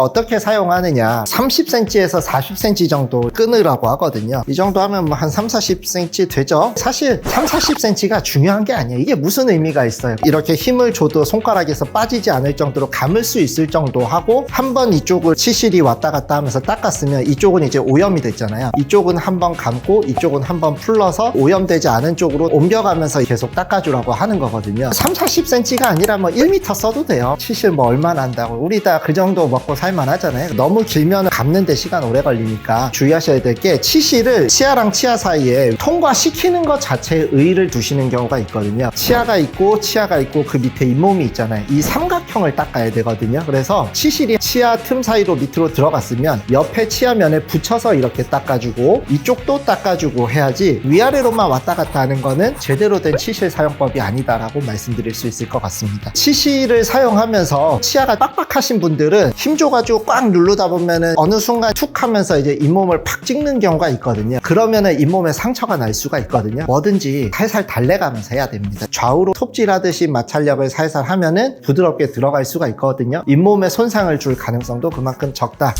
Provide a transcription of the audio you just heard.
어떻게 사용하느냐. 30cm에서 40cm 정도 끊으라고 하거든요. 이 정도 하면 뭐 한 3, 40cm 되죠? 사실 3, 40cm가 중요한 게 아니에요. 이게 무슨 의미가 있어요? 이렇게 힘을 줘도 손가락에서 빠지지 않을 정도로 감을 수 있을 정도 하고 한 번 이쪽을 치실이 왔다 갔다 하면서 닦았으면 이쪽은 이제 오염이 됐잖아요. 이쪽은 한 번 감고 이쪽은 한 번 풀러서 오염되지 않은 쪽으로 옮겨가면서 계속 닦아주라고 하는 거거든요. 3, 40cm가 아니라 뭐 1m 써도 돼요. 치실 뭐 얼마나 한다고. 우리 다 그 정도 먹고 살만 하잖아요. 너무 길면 감는데 시간 오래 걸리니까 주의하셔야 될 게 치실을 치아랑 치아 사이에 통과시키는 것 자체에 의의를 두시는 경우가 있거든요. 치아가 있고 치아가 있고 그 밑에 잇몸이 있잖아요. 이 삼 각형을 닦아야 되거든요. 그래서 치실이 치아 틈 사이로 밑으로 들어갔으면 옆에 치아면에 붙여서 이렇게 닦아주고 이쪽도 닦아주고 해야지 위아래로만 왔다 갔다 하는 거는 제대로 된 치실 사용법이 아니다라고 말씀드릴 수 있을 것 같습니다. 치실을 사용하면서 치아가 빡빡하신 분들은 힘 줘가지고 꽉 누르다 보면은 어느 순간 툭 하면서 이제 잇몸을 팍 찍는 경우가 있거든요. 그러면은 잇몸에 상처가 날 수가 있거든요. 뭐든지 살살 달래가면서 해야 됩니다. 좌우로 톱질하듯이 마찰력을 살살 하면은 부드럽게 들어갈 수가 있거든요. 잇몸에 손상을 줄 가능성도 그만큼 적다